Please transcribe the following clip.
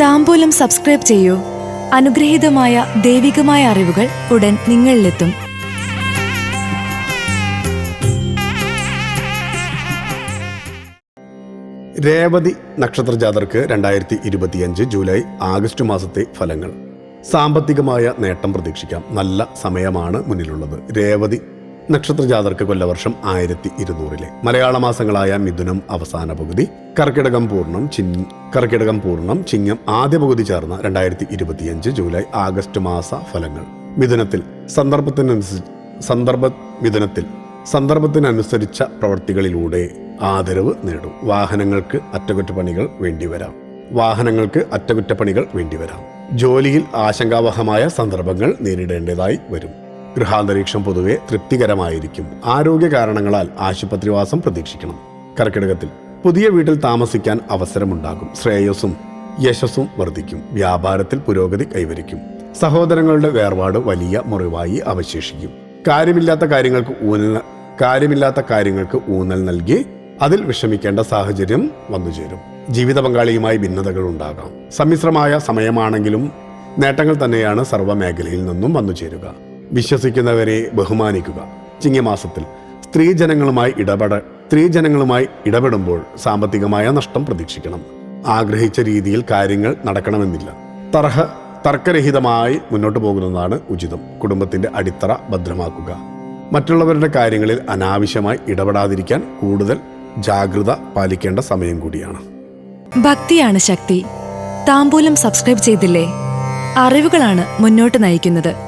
താമ്പൂലം subscribe ചെയ്യൂ. അനുഗ്രഹീതമായ ദൈവികമായ അറിവുകൾ ഉടൻ നിങ്ങളിലെത്തും. രേവതി നക്ഷത്ര ജാതർക്ക് രണ്ടായിരത്തി ഇരുപത്തിയഞ്ച് ജൂലൈ ആഗസ്റ്റ് മാസത്തെ ഫലങ്ങൾ. സാമ്പത്തികമായ നേട്ടം പ്രതീക്ഷിക്കാം. നല്ല സമയമാണ് മുന്നിലുള്ളത്. രേവതി നക്ഷത്ര ജാതർക്ക് കൊല്ലവർഷം ആയിരത്തി ഇരുന്നൂറിലെ മലയാള മാസങ്ങളായ മിഥുനം അവസാന പകുതി കർക്കിടകം പൂർണം ചിങ് കർക്കിടകം പൂർണം ചിങ്ങം ആദ്യ പകുതി ചേർന്ന രണ്ടായിരത്തി ഇരുപത്തിയഞ്ച് ജൂലൈ ആഗസ്റ്റ് മാസ ഫലങ്ങൾ. മിഥുനത്തിൽ സന്ദർഭത്തിനനുസരിച്ച് സന്ദർഭ മിഥുനത്തിൽ സന്ദർഭത്തിനനുസരിച്ച പ്രവൃത്തികളിലൂടെ ആദരവ് നേടും. വാഹനങ്ങൾക്ക് അറ്റകുറ്റപ്പണികൾ വേണ്ടിവരാം വാഹനങ്ങൾക്ക് അറ്റകുറ്റപ്പണികൾ വേണ്ടിവരാം ജോലിയിൽ ആശങ്കാവഹമായ സന്ദർഭങ്ങൾ നേരിടേണ്ടതായി വരും. ഗൃഹാന്തരീക്ഷം പൊതുവെ തൃപ്തികരമായിരിക്കും. ആരോഗ്യ കാരണങ്ങളാൽ ആശുപത്രിവാസം പ്രതീക്ഷിക്കണം. കർക്കിടകത്തിൽ പുതിയ വീട്ടിൽ താമസിക്കാൻ അവസരമുണ്ടാകും. ശ്രേയസ്സും യശസ്സും വർദ്ധിക്കും. വ്യാപാരത്തിൽ പുരോഗതി കൈവരിക്കും. സഹോദരങ്ങളുടെ വേർപാട് വലിയ മുറിവായി അവശേഷിക്കും. കാര്യമില്ലാത്ത കാര്യങ്ങൾക്ക് ഊന്നൽ കാര്യമില്ലാത്ത കാര്യങ്ങൾക്ക് ഊന്നൽ നൽകി അതിൽ വിഷമിക്കേണ്ട സാഹചര്യം വന്നുചേരും. ജീവിത പങ്കാളിയുമായി ഭിന്നതകൾ ഉണ്ടാകാം. സമ്മിശ്രമായ സമയമാണെങ്കിലും നേട്ടങ്ങൾ തന്നെയാണ് സർവമേഖലയിൽ നിന്നും വന്നു ചേരുക വിശ്വസിക്കുന്നവരെ ബഹുമാനിക്കുക. ചിങ്ങമാസത്തിൽ സ്ത്രീജനങ്ങളുമായി ഇടപെട സ്ത്രീജനങ്ങളുമായി ഇടപെടുമ്പോൾ സാമ്പത്തികമായ നഷ്ടം പ്രതീക്ഷിക്കണം. ആഗ്രഹിച്ച രീതിയിൽ കാര്യങ്ങൾ നടക്കണമെന്നില്ല. തർഹ തർക്കരഹിതമായി മുന്നോട്ട് പോകുന്നതാണ് ഉചിതം. കുടുംബത്തിന്റെ അടിത്തറ ഭദ്രമാക്കുക. മറ്റുള്ളവരുടെ കാര്യങ്ങളിൽ അനാവശ്യമായി ഇടപെടാതിരിക്കാൻ കൂടുതൽ ജാഗ്രത പാലിക്കേണ്ട സമയം കൂടിയാണ്. ഭക്തിയാണ് ശക്തി. താമ്പൂലം സബ്സ്ക്രൈബ് ചെയ്തില്ലേ? അറിവുകളാണ് മുന്നോട്ട് നയിക്കുന്നത്.